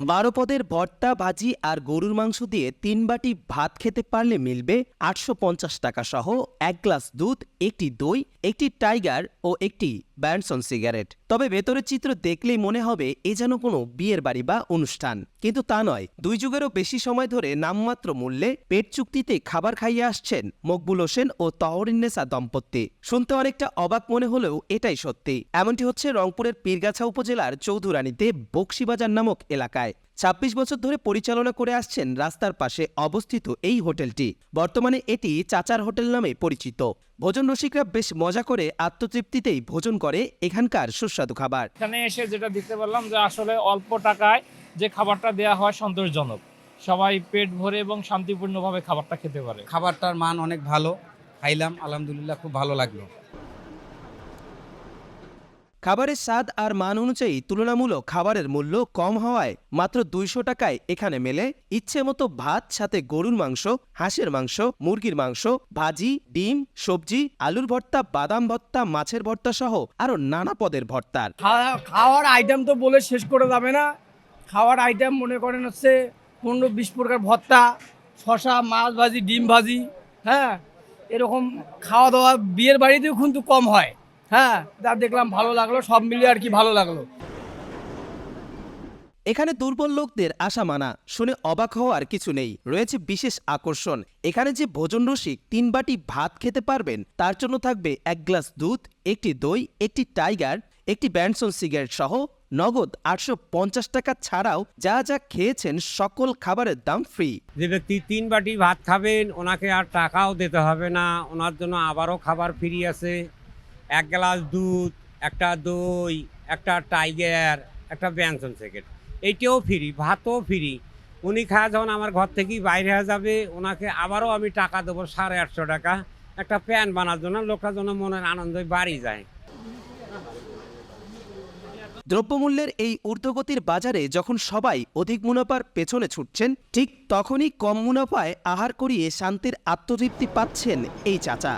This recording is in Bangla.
বারো পদের ভর্তা, ভাজি আর গরুর মাংস দিয়ে তিন বাটি ভাত খেতে পারলে মিলবে আটশো পঞ্চাশ টাকা সহ এক গ্লাস দুধ, একটি দই, একটি টাইগার ও একটি ব্যান্ডসন সিগারেট। তবে ভেতরের চিত্র দেখলেই মনে হবে এ যেন কোনো বিয়ের বাড়ি বা অনুষ্ঠান। কিন্তু তা নয়, দুই যুগেরও বেশি সময় ধরে নামমাত্র মূল্যে পেট চুক্তিতে খাবার খাইয়ে আসছেন মকবুল হোসেন ও তহরিন্নেসা দম্পতি। শুনতে অনেকটা অবাক মনে হলেও এটাই সত্যি। এমনটি হচ্ছে রংপুরের পীরগাছা উপজেলার চৌধুরানীতে বক্সিবাজার নামক এলাকায়। ছাব্বিশ বছর ধরে পরিচালনা করে আসছেন রাস্তার পাশে অবস্থিত এই হোটেলটি। বর্তমানে এটি চাচার হোটেল নামে পরিচিত। ভোজন রসিকরা বেশ মজা করে আত্মতৃপ্তিতেই ভোজন করে এখানকার সুস্বাদু খাবার। এখানে এসে যেটা দেখতে পারলাম যে আসলে অল্প টাকায় যে খাবারটা দেওয়া হয় সন্তোষজনক। সবাই পেট ভরে এবং শান্তিপূর্ণভাবে খাবারটা খেতে পারে। খাবারটার মান অনেক ভালো। খাইলাম আলহামদুলিল্লাহ খুব ভালো লাগল। খাবারের স্বাদ আর মান অনুযায়ী তুলনামূলক খাবারের মূল্য কম হওয়ায় মাত্র দুইশো টাকায় এখানে মেলে ইচ্ছে মতো ভাত, সাথে গরুর মাংস, হাঁসের মাংস, মুরগির মাংস, ভাজি, ডিম, সবজি, আলুর ভর্তা, বাদাম ভর্তা, মাছের ভর্তা সহ আরও নানা পদের ভর্তার। খাওয়ার আইটেম তো বলে শেষ করে যাবে না। খাওয়ার আইটেম মনে করেন হচ্ছে পনেরো বিশ প্রকার ভর্তা শশা মাছ ভাজি, ডিম ভাজি হ্যাঁ? এরকম খাওয়া দাওয়া বিয়ের বাড়িতেও কিন্তু কম হয়। হ্যাঁ যা দেখলাম ভালো লাগল সব মিলিয়ে আর কি ভালো লাগল। এখানে দুর্বল লোকদের আশা মানা শুনে অবাক হওয়ার কিছু নেই। রয়েছে বিশেষ আকর্ষণ। এখানে যে ভোজন রসিক তিন বাটি ভাত খেতে পারবেন তার জন্য থাকবে এক গ্লাস দুধ একটি দই একটি টাইগার একটি ব্যান্ডসন সিগারেট সহ নগদ আটশো পঞ্চাশ টাকা ছাড়াও যা যা খেয়েছেন সকল খাবারের দাম ফ্রি যে ব্যক্তি তিন বাটি ভাত খাবেন ওনাকে আর টাকাও দিতে হবে না। ওনার জন্য আবারও খাবার ফ্রি আছে। এক গ্লাস দুধ, একটা দই, একটা টাইগার, একটা ব্যঞ্জন সেকেট। এইটাও ফ্রি, ভাতও ফ্রি। উনি খাওয়া যখন আমার ঘর থেকেই বাইরে হয়ে যাবে, ওনাকে আবারও আমি টাকা দেবো সাড়ে আটশো টাকা। একটা প্যান্ট বানার জন্য লোকটার জন্য মনের আনন্দ বাড়ি যায়। দ্রব্যমূল্যের এই ঊর্ধ্বগতির বাজারে যখন সবাই অধিক মুনাফার পেছনে ছুটছেন, ঠিক তখনই কম মুনাফায় আহার করিয়ে শান্তির আত্মতৃপ্তি পাচ্ছেন এই চাচা।